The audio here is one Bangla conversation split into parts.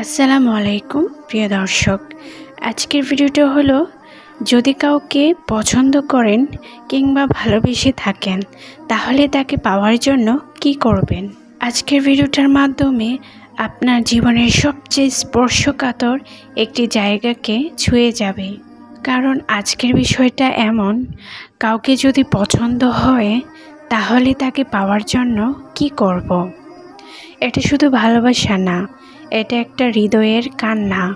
আসসালামু আলাইকুম, প্রিয় দর্শক। আজকের ভিডিওটা হলো, যদি কাউকে পছন্দ করেন কিংবা ভালোবেসে থাকেন, তাহলে তাকে পাওয়ার জন্য কি করবেন? আজকের ভিডিওটার মাধ্যমে আপনার জীবনের সবচেয়ে স্পর্শকাতর একটি জায়গাকে ছুঁয়ে যাবে। কারণ আজকের বিষয়টা এমন, কাউকে যদি পছন্দ হয়, তাহলে তাকে পাওয়ার জন্য কি করব। এটা শুধু ভালোবাসা না এটা একটা হৃদয়ের কান্না।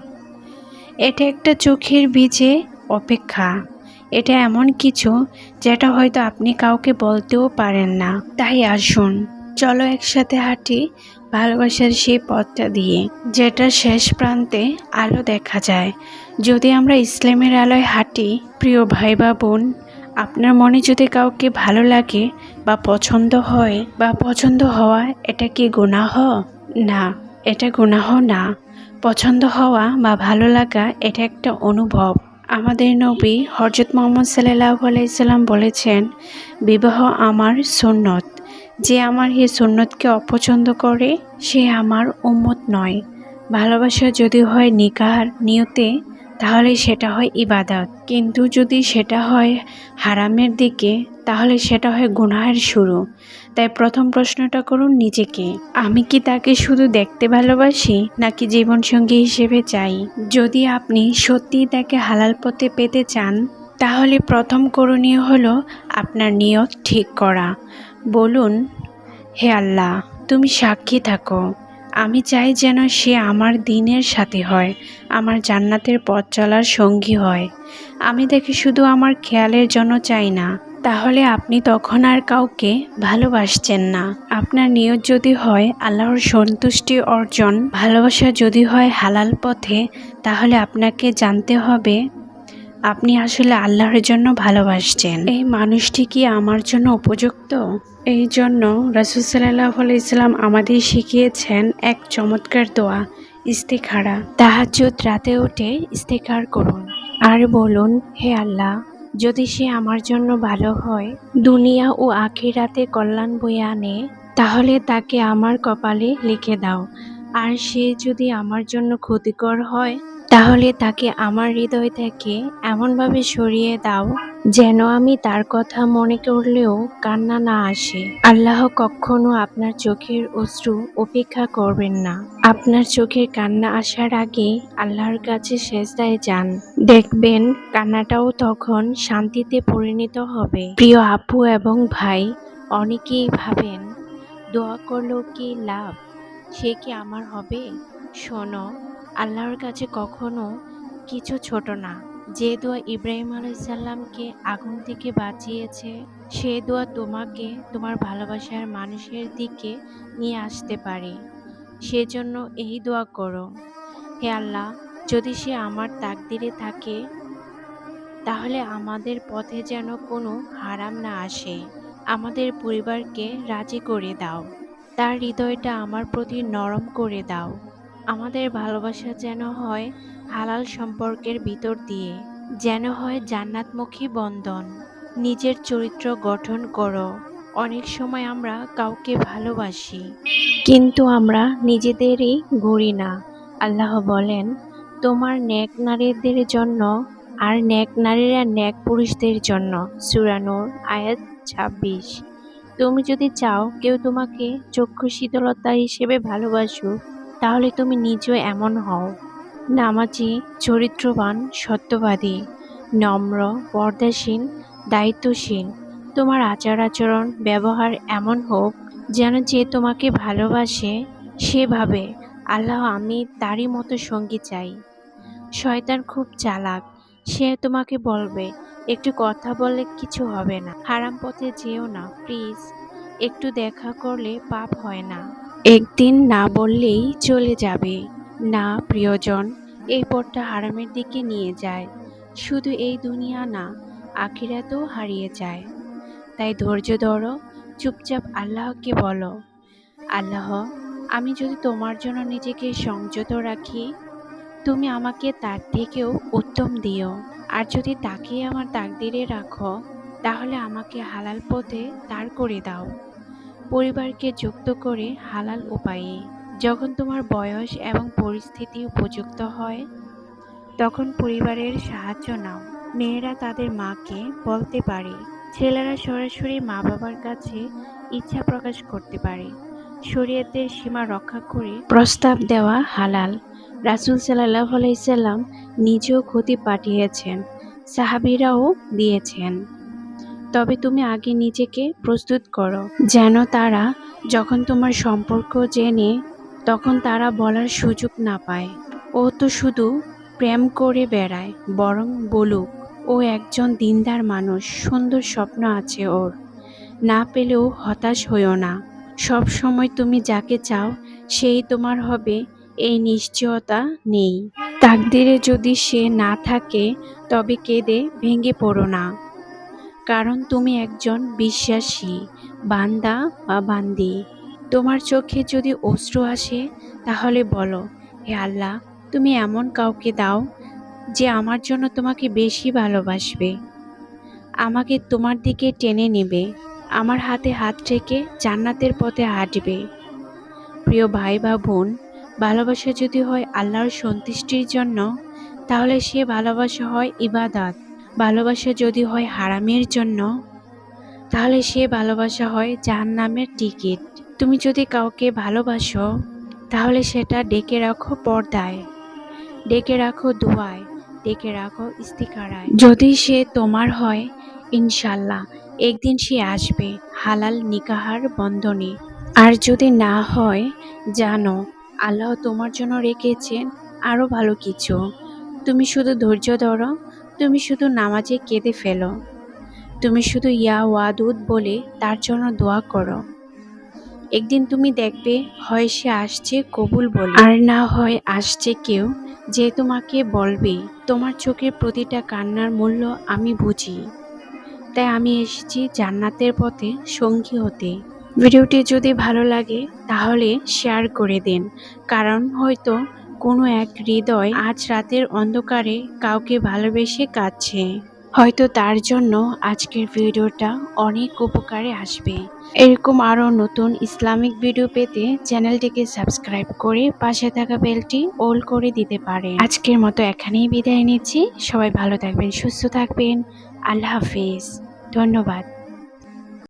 এটা একটা চোখের বীজে অপেক্ষা। এটা এমন কিছু যেটা হয়তো আপনি কাউকে বলতেও পারেন না। তাই আসুন, চলো একসাথে হাঁটি ভালোবাসার সেই পথটা দিয়ে, যেটা শেষ প্রান্তে আলো দেখা যায়। যদি আমরা ইসলামের আলোয় হাঁটি, প্রিয় ভাই বা বোন, আপনার মনে যদি কাউকে ভালো লাগে বা পছন্দ হয়, বা পছন্দ হওয়া এটা কি গুনাহ? না। এটা গুনাহ না। পছন্দ হওয়া বা ভালো লাগা এটা একটা অনুভব। আমাদের নবী হরজত মোহাম্মদ সাল্লাহ আলাইসাল্লাম বলেছেন, বিবাহ আমার সুন্নত। যে আমার এই সুন্নতকে অপছন্দ করে, সে আমার উম্মত নয়। ভালোবাসা যদি হয় নিকার, নিয়তে তাহলে সেটা হয় ইবাদত। কিন্তু যদি সেটা হয় হারামের দিকে, তাহলে সেটা হয় গুনাহের শুরু। তাই প্রথম প্রশ্নটা করুন নিজেকে। আমি কি তাকে শুধু দেখতে ভালোবাসি নাকি জীবনসঙ্গী হিসেবে চাই? যদি আপনি সত্যিই তাকে হালাল পথে পেতে চান, তাহলে প্রথম করণীয় হলো আপনার নিয়ত ঠিক করা। বলুন, হে আল্লাহ, তুমি সাক্ষী থাকো। আমি চাই যেন সে আমার দিনের সাথে হয়, আমার জান্নাতের পথ চলার সঙ্গী হয়। আমি তাকে শুধু আমার খেয়ালের জন্য চাই না, তাহলে আপনি তখন আর কাউকে ভালোবাসছেন না। আপনার নিয়ত যদি হয় আল্লাহর সন্তুষ্টি অর্জন, ভালোবাসা যদি হয় হালাল পথে, তাহলে আপনাকে জানতে হবে আপনি আসলে আল্লাহর জন্য ভালোবাসছেন। এই মানুষটি কি আমার জন্য উপযুক্ত? এই জন্য রাসুসাল্লাহ ইসলাম আমাদের শিখিয়েছেন এক চমৎকার দোয়া, ইস্তেখারা। তাহাজ্জুদ রাতে উঠে ইস্তেখার করুন। আর বলুন, হে আল্লাহ, যদি সে আমার জন্য ভালো হয়, দুনিয়া ও আখিরাতে কল্যাণ বয়ে আনে, তাহলে তাকে আমার কপালে লিখে দাও। আর সে যদি আমার জন্য ক্ষতিকর হয় তাহলে তাকে আমার হৃদয় থেকে এমনভাবে সরিয়ে দাও যেন আমি তার কথা মনে করলেও কান্না না আসে। আল্লাহ কখনো আপনার চোখের অশ্রু উপেক্ষা করবেন না। আপনার চোখের কান্না আসার আগে আল্লাহর কাছে শেষদায় যান। দেখবেন কান্নাটাও তখন শান্তিতে পরিণত হবে। প্রিয় আপু এবং ভাই, অনেকেই ভাবেন, দোয়া করলেও কি লাভ? সে কি আমার হবে? শোনো আল্লাহর কাছে কখনো কিছু ছোট না। যে দোয়া ইব্রাহিম আলাইসাল্লামকে আগুন থেকে বাঁচিয়েছে, সে দোয়া তোমাকে, তোমার ভালোবাসার মানুষের দিকে নিয়ে আসতে পারে। সেজন্য এই দোয়া করো। হে আল্লাহ, যদি সে আমার তাকদিরে থাকে, তাহলে আমাদের পথে যেন কোনো হারাম না আসে। আমাদের পরিবারকে রাজি করে দাও। তার হৃদয়টা আমার প্রতি নরম করে দাও। আমাদের ভালোবাসা যেন হয় হালাল সম্পর্কের ভিতর দিয়ে, যেন হয় জান্নাতমুখী বন্ধন। নিজের চরিত্র গঠন করো। অনেক সময় আমরা কাউকে ভালোবাসি, কিন্তু আমরা নিজেদেরই গড়ি না। আল্লাহ বলেন, তোমার ন্যাক নারীদের জন্য আর ন্যাক নারীরা ন্যাক পুরুষদের জন্য। সুরানোর আয়াত ছাব্বিশ। তুমি যদি চাও কেউ তোমাকে চক্ষু শীতলতা হিসেবে ভালোবাসুক তাহলে তুমি নিজেও এমন হও। নামাজি, চরিত্রবান, সত্যবাদী, নম্র, পর্দাসীন, দায়িত্বশীল। তোমার আচার আচরণ ব্যবহার এমন হোক, যেন যে তোমাকে ভালোবাসে, সেভাবে। আল্লাহ, আমি তারই মতো সঙ্গী চাই। শয়তান খুব চালাক। সে তোমাকে বলবে, একটু কথা বললে কিছু হবে না। হারাম পথে যেও না, প্লিজ। একটু দেখা করলে পাপ হয় না। একদিন না বললেই চলে যাবে। না, প্রিয়জন, এই পথটা হারামের দিকে নিয়ে যায়। শুধু এই দুনিয়া না, আখিরাতেও হারিয়ে যায়। তাই ধৈর্য ধরো, চুপচাপ আল্লাহকে বলো। আল্লাহ, আমি যদি তোমার জন্য নিজেকে সংযত রাখি, তুমি আমাকে তার থেকেও উত্তম দিও। আর যদি তাকে আমার তাকদিরে রাখো, তাহলে আমাকে হালাল পথে দাঁড় করে দাও। পরিবারকে যুক্ত করে হালাল উপায়ে যখন তোমার বয়স এবং পরিস্থিতি উপযুক্ত হয়, তখন পরিবারের সাহায্য নাও। মেয়েরা তাদের মাকে বলতে পারে, ছেলেরা সরাসরি মা বাবার কাছে ইচ্ছা প্রকাশ করতে পারে। শরীয়তের সীমা রক্ষা করে প্রস্তাব দেওয়া হালাল। রাসুল সাল্লাহ আলাইসাল্লাম নিজেও ক্ষতি পাঠিয়েছেন, সাহাবিরাও দিয়েছেন। তবে তুমি আগে নিজেকে প্রস্তুত করো। যেন তারা যখন তোমার সম্পর্ক জেনে, তখন তারা বলার সুযোগ না পায়। ও তো শুধু প্রেম করে বেড়ায়, বরং বলুক, ও একজন দিনদার মানুষ, সুন্দর স্বপ্ন আছে ওর। না পেলেও হতাশ হইও না। সব সময় তুমি যাকে চাও, সেই তোমার হবে, এই নিশ্চয়তা নেই। তাকদিরে যদি সে না থাকে, তবে কেঁদে ভেঙে পড়ো না। কারণ তুমি একজন বিশ্বাসী, বান্দা বা বান্দি। তোমার চোখে যদি অশ্রু আসে, তাহলে বলো, হে আল্লাহ, তুমি এমন কাউকে দাও যে আমার জন্য তোমাকে বেশি ভালোবাসবে। আমাকে তোমার দিকে টেনে নেবে, আমার হাতে হাত রেখে জান্নাতের পথে হাঁটবে। প্রিয় ভাই বা বোন, ভালোবাসা যদি হয় আল্লাহর সন্তুষ্টির জন্য, তাহলে সে ভালোবাসা হয় ইবাদত। ভালোবাসা যদি হয় হারামের জন্য, তাহলে সে ভালোবাসা হয় যার নামের টিকিট। তুমি যদি কাউকে ভালোবাসো, তাহলে সেটা ডেকে রাখো পর্দায়, ডেকে রাখো দোয়ায় ডেকে রাখো ইস্তিকারায়। যদি সে তোমার হয়, ইনশাল্লাহ, একদিন সে আসবে হালাল নিকাহার বন্ধনে। আর যদি না হয়, জানো, আল্লাহ তোমার জন্য রেখেছেন আরও ভালো কিছু। তুমি শুধু ধৈর্য ধরো তুমি শুধু নামাজে কেঁদে ফেলো। তুমি শুধু ইয়া ওয়াদুদ বলে তার জন্য দোয়া করো। একদিন তুমি দেখবে, হয় সে আসছে কবুল বলে। আর না হয় আসছে কেউ যে তোমাকে বলবে, তোমার চোখের প্রতিটা কান্নার মূল্য আমি বুঝি। তাই আমি এসেছি জান্নাতের পথে সঙ্গী হতে। ভিডিওটি যদি ভালো লাগে, তাহলে শেয়ার করে দিন। কারণ হয়তো কোনো এক হৃদয় আজ রাতের অন্ধকারে কাউকে ভালোবেসে কাঁদছে। হয়তো তার জন্য আজকের ভিডিওটা অনেক উপকারে আসবে। এরকম আরও নতুন ইসলামিক ভিডিও পেতে চ্যানেলটিকে সাবস্ক্রাইব করে পাশে থাকা বেলটি অল করে দিতে পারে আজকের মতো এখানেই বিদায় নিচ্ছি। সবাই ভালো থাকবেন, সুস্থ থাকবেন। আল্লাহ হাফিজ। ধন্যবাদ।